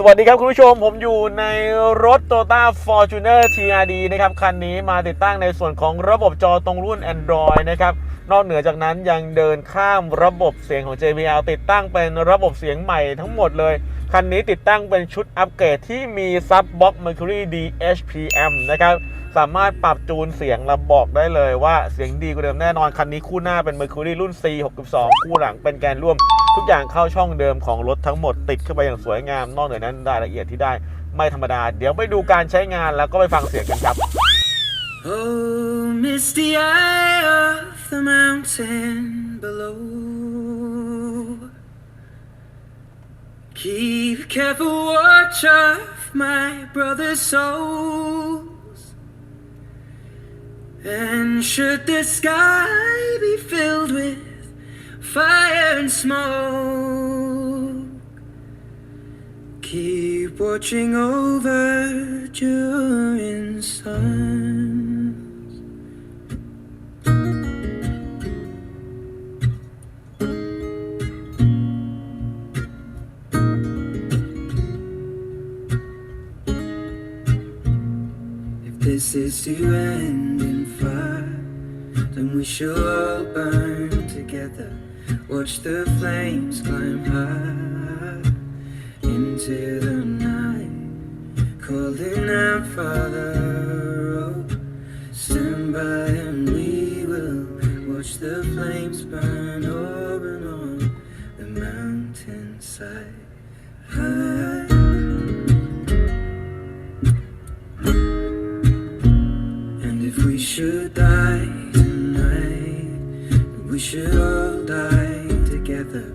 สวัสดีครับคุณผู้ชมผมอยู่ในรถ Toyota Fortuner TRD นะครับ คันนี้มาติดตั้งในส่วนของระบบจอตรงรุ่น Android นะครับ นอกเหนือจากนั้นยังเดินข้ามระบบเสียงของ JBL ติดตั้งเป็นระบบเสียงใหม่ทั้งหมดเลย คันนี้ติดตั้งเป็นชุดอัปเกรดที่มี Sub Box Mercury DHPM นะครับ สามารถปรับจูนเสียงและบอกได้เลยว่าเสียงดีกว่าเดิมแน่นอน คันนี้คู่หน้าเป็น Mercury รุ่น C62 คู่หลังเป็นแกนร่วม ทุกอย่างเข้าช่องเดิมของรถทั้งหมดติดเข้าไปอย่างสวยงาม นอกเหนือนั้นรายละเอียดที่ได้ไม่ธรรมดา เดี๋ยวไปดูการใช้งานแล้วก็ไปฟังเสียงกันครับ Oh, misty eye of the mountain below. Keep careful watch of my brother's souls. And should the sky be filled with fire and smoke, keep watching over during suns. Is to end in fire, then we shall all burn together. Watch the flames climb high into the night, calling out, Father, oh, stand by and we will watch the flames burn over on the mountainside. High. Should die tonight, we should all die together.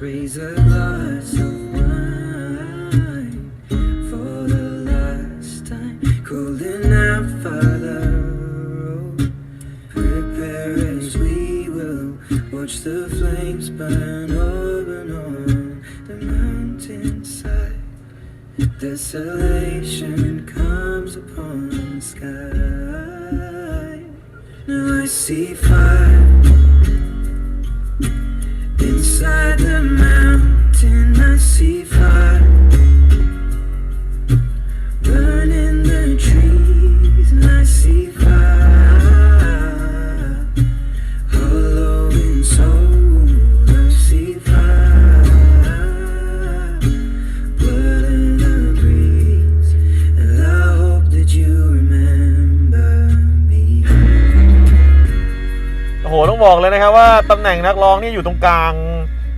Raise a glass of wine for the last time. Calling out, Father, oh, prepare as we will watch the flames burn over and on the mountainside. Desolation inside the mountain. I see fire โอ้โหต้องบอกเลยนะครับว่าตำแหน่งนักร้องนี่อยู่ตรงกลาง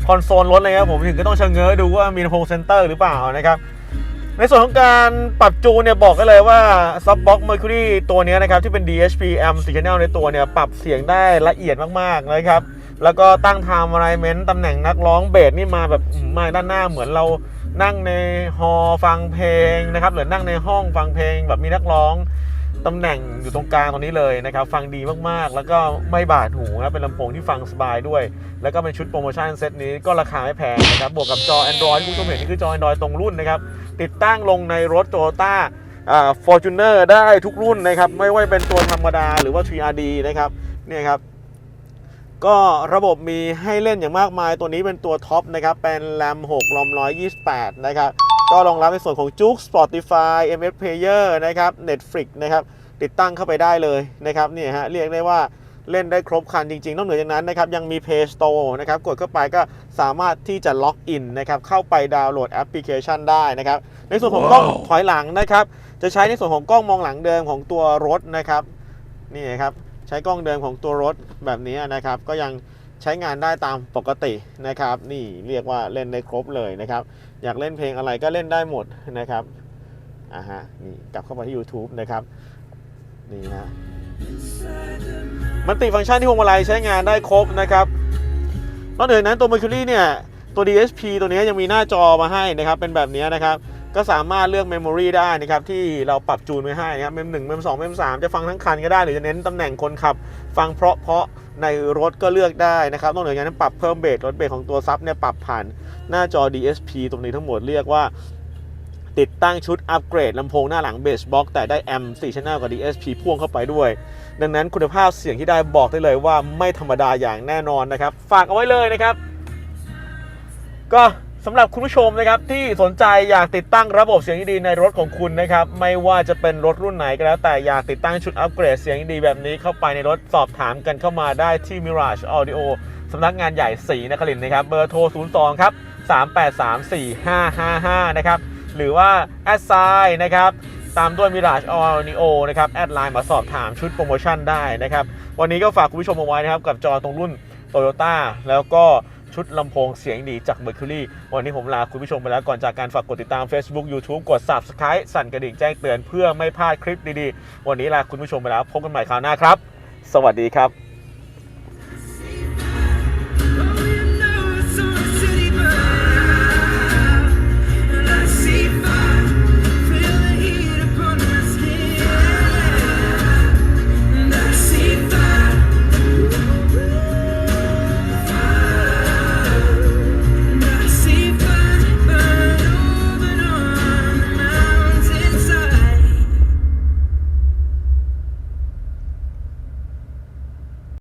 คอนโซลรถเลยครับผมถึงก็ต้องเชะเง้อดูว่ามีลำโพงเซนเตอร์หรือเปล่านะครับในส่วนของการปรับจูนเนี่ยบอกกันเลยว่า Subbox Mercury ตัวนี้นะครับที่เป็น DHP Amp 4 Channel ในตัวเนี่ยปรับเสียงได้ละเอียดมากๆนะครับ แล้วก็ตั้ง Time Alignment ตำแหน่งนักร้องเบสนี่มาแบบมาด้านหน้าเหมือนเรานั่งในฮอฟังเพลงนะครับหรือนั่งในห้องฟังเพลงแบบมีนักร้อง ตำแหน่งอยู่ตรงกลางตรงนี้เลยนะครับ ฟังดีมากๆ แล้วก็ไม่บาดหูนะเป็นลำโพงที่ฟังสบายด้วย แล้วก็เป็นชุดโปรโมชั่นเซตนี้ก็ราคาไม่แพงนะครับ บวกกับจอ Android ที่คุณผู้ชมเห็นนี่คือจอ Android ตรงรุ่นนะครับ ติดตั้งลงในรถ Toyota อ่า Fortuner ได้ทุกรุ่นนะครับ ไม่ว่าเป็นตัวธรรมดาหรือว่า 3RD นะครับเนี่ยครับก็ระบบมีให้เล่นอย่างมากมายตัวนี้เป็นตัวท็อปนะครับ เป็น RAM 6 ROM 128 นะครับ ก็รองรับในส่วนของ Juke Spotify MS Player นะครับ Netflix นะครับติดตั้งเข้าไปได้เลยนะครับเนี่ยฮะเรียกได้ว่าเล่นได้ครบครันจริงๆนอกเหนือจากนั้นนะครับยังมี Play Store นะครับกดเข้าไปก็สามารถที่จะล็อกอินนะครับเข้าไปดาวน์โหลดแอปพลิเคชันได้นะครับในส่วนของกล้องถอยหลังนะครับจะใช้ในส่วนของกล้องมองหลังเดิมของตัวรถนะครับนี่ครับใช้กล้องเดิมของตัวรถแบบนี้นะครับก็ยัง ใช้งานได้ตามปกตินะครับ นี่เรียกว่าเล่นได้ครบเลยนะครับ อยากเล่นเพลงอะไรก็เล่นได้หมดนะครับอ่าฮะนี่กลับเข้ามาที่ YouTube นะครับนี่ฮะมันติฟังก์ชันที่พวงมาลัยใช้งานได้ครบนะครับนอกจากนั้นตัว Mercury เนี่ยตัว DSP ตัวนี้ยังมีหน้าจอมาให้นะครับ เป็นแบบนี้นะครับ ก็สามารถเลือก Memory ได้นะครับ ที่เราปรับจูนไว้ให้นะครับ Mem 1 Mem 2 Mem 3จะฟังทั้งคันก็ได้ หรือจะเน้นตำแหน่งคนขับ ฟังเพราะเพราะ ในรถก็เลือกได้นะครับนอกจากนั้นปรับเพิ่มเบรครถเบรคของตัวซับเนี่ยปรับผ่านหน้าจอ DSP ตรงนี้ทั้งหมดเรียกว่าติดตั้งชุดอัปเกรดลำโพงหน้าหลังเบสบ็อกแต่ได้แอม4 Channel กับ DSP พ่วงเข้าไปด้วย ดังนั้นคุณภาพเสียงที่ได้บอกได้เลยว่าไม่ธรรมดาอย่างแน่นอนนะครับ ฝากเอาไว้เลยนะครับ ก็ สำหรับคุณผู้ชมนะครับที่สนใจอยากติดตั้งระบบเสียงดีในรถของคุณนะครับไม่ว่าจะเป็นรถรุ่นไหนก็แล้ว แต่อยากติดตั้งชุดอัปเกรดเสียงดีแบบนี้เข้าไปในรถสอบถามกันเข้ามาได้ที่ Mirage Audio สำนักงานใหญ่ศรีนครินทร์นะครับเบอร์โทร 02 ครับ 3834555 นะครับ หรือว่าแอดไซน์นะครับตามด้วย Mirage Audio นะครับแอดไลน์มาสอบถามชุดโปรโมชั่นได้นะครับวันนี้ก็ฝากคุณผู้ชมเอาไว้นะครับกับจอตรงรุ่น Toyota แล้วก็ ชุดลำโพงเสียงดีจาก Mercury วันนี้ผมลาคุณผู้ชมไปแล้วก่อนจากการฝากกดติดตาม Facebook YouTube กด Subscribe สั่นกระดิ่งแจ้งเตือนเพื่อไม่พลาดคลิปดีๆ วันนี้ลาคุณผู้ชมไปแล้วพบกันใหม่คราวหน้าครับ สวัสดีครับ